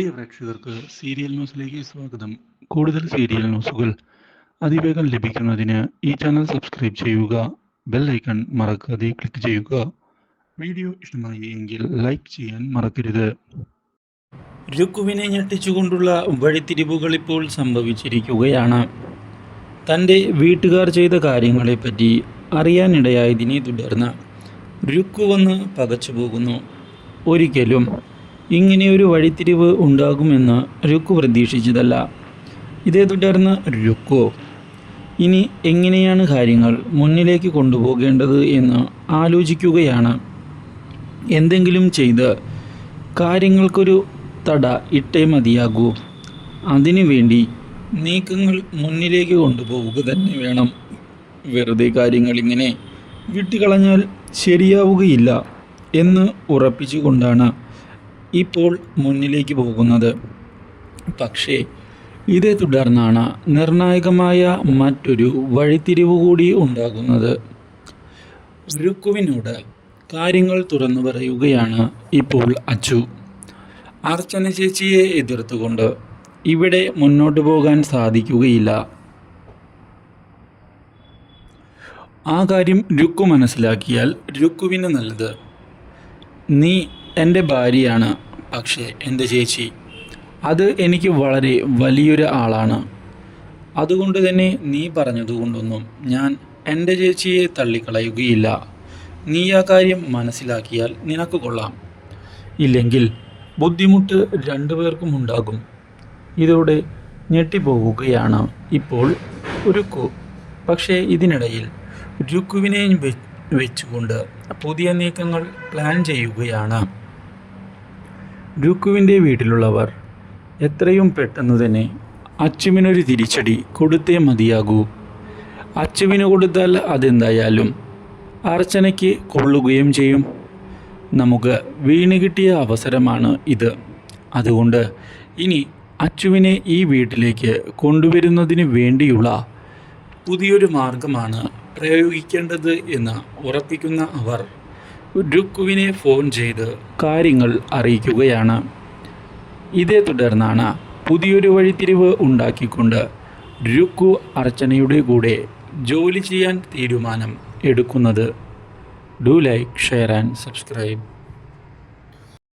പ്രിയ പ്രേക്ഷകർക്ക് സീരിയൽ ന്യൂസിലേക്ക് സ്വാഗതം. കൂടുതൽ സീരിയൽ ന്യൂസുകൾ അതിവേഗം ലഭിക്കുന്നതിന് ഈ ചാനൽ സബ്സ്ക്രൈബ് ചെയ്യുക ബെൽ ഐക്കൺ മറക്കാതെ ക്ലിക്ക് ചെയ്യുക. വീഡിയോ ഇഷ്ടമായി എങ്കിൽ ലൈക്ക് ചെയ്യാൻ മറക്കരുത്. രുക്കുവിനെ ഞെട്ടിച്ചുകൊണ്ടുള്ള വഴിത്തിരിവുകൾ ഇപ്പോൾ സംഭവിച്ചിരിക്കുകയാണ്. തന്റെ വീട്ടുകാർ ചെയ്ത കാര്യങ്ങളെപ്പറ്റി അറിയാനിടയായതിനെ തുടർന്ന് രുക്കു വന്ന് പകച്ചു പോകുന്നു ഒരിക്കലും ഇങ്ങനെയൊരു വഴിത്തിരിവ് ഉണ്ടാകുമെന്ന് രുക്കു പ്രതീക്ഷിച്ചതല്ല. ഇതേ തുടർന്ന് രുക്കു ഇനി എങ്ങനെയാണ് കാര്യങ്ങൾ മുന്നിലേക്ക് കൊണ്ടുപോകേണ്ടത് എന്ന് ആലോചിക്കുകയാണ്. എന്തെങ്കിലും ചെയ്ത് കാര്യങ്ങൾക്കൊരു തട ഇട്ടേ മതിയാകൂ. അതിനുവേണ്ടി നീക്കങ്ങൾ മുന്നിലേക്ക് കൊണ്ടുപോവുക തന്നെ വേണം. വെറുതെ കാര്യങ്ങൾ ഇങ്ങനെ വിട്ടുകളഞ്ഞാൽ ശരിയാവുകയില്ല എന്ന് ഉറപ്പിച്ചുകൊണ്ടാണ് ഇപ്പോൾ മുന്നിലേക്ക് പോകുന്നത്. പക്ഷേ ഇതേ തുടർന്നാണ് നിർണായകമായ മറ്റൊരു വഴിത്തിരിവ് കൂടി ഉണ്ടാകുന്നത്. രുക്കുവിനോട് കാര്യങ്ങൾ തുറന്നു പറയുകയാണ് ഇപ്പോൾ അച്ചു. അർച്ചന ചേച്ചിയെ എതിർത്തുകൊണ്ട് ഇവിടെ മുന്നോട്ട് പോകാൻ സാധിക്കുകയില്ല. ആ കാര്യം രുക്കു മനസ്സിലാക്കിയാൽ രുക്കുവിന് നല്ലത്. നീ എന്റെ ഭാര്യയാണ്. പക്ഷേ എന്റെ ചേച്ചി അത് എനിക്ക് വളരെ വലിയൊരു ആളാണ്. അതുകൊണ്ട് തന്നെ നീ പറഞ്ഞതുകൊണ്ടൊന്നും ഞാൻ എന്റെ ചേച്ചിയെ തള്ളിക്കളയുകയില്ല. നീ ആ കാര്യം മനസ്സിലാക്കിയാൽ നിനക്ക് കൊള്ളാം. ഇല്ലെങ്കിൽ ബുദ്ധിമുട്ട് രണ്ടുപേർക്കും ഉണ്ടാകും. ഇതോടെ ഞെട്ടിപ്പോകുകയാണ് ഇപ്പോൾ രുക്കു പക്ഷേ ഇതിനിടയിൽ രുക്കുവിനെയും വെച്ചുകൊണ്ട് പുതിയ നീക്കങ്ങൾ പ്ലാൻ ചെയ്യുകയാണ്. രുക്കുവിന്റെ വീട്ടിലുള്ളവർ എത്രയും പെട്ടെന്ന് തന്നെ അച്ചുവിനൊരു തിരിച്ചടി കൊടുത്തേ മതിയാകൂ. അച്ചുവിന് കൊടുത്താൽ അതെന്തായാലും അർച്ചനയ്ക്ക് കൊള്ളുകയും ചെയ്യും. നമുക്ക് വീണ് കിട്ടിയ അവസരമാണ് ഇത്. അതുകൊണ്ട് ഇനി അച്ചുവിനെ ഈ വീട്ടിലേക്ക് കൊണ്ടുവരുന്നതിന് വേണ്ടിയുള്ള പുതിയൊരു മാർഗമാണ് പ്രയോഗിക്കേണ്ടത് എന്ന് ഉറപ്പിക്കുന്ന അവർ രുക്കുവിനെ ഫോൺ ചെയ്ത് കാര്യങ്ങൾ അറിയിക്കുകയാണ്. ഇതേ തുടർന്നാണ് പുതിയൊരു വഴിത്തിരിവ് ഉണ്ടാക്കിക്കൊണ്ട് രുക്കു അർച്ചനയുടെ കൂടെ ജോലി ചെയ്യാൻ തീരുമാനം എടുക്കുന്നത്. Do like share and subscribe.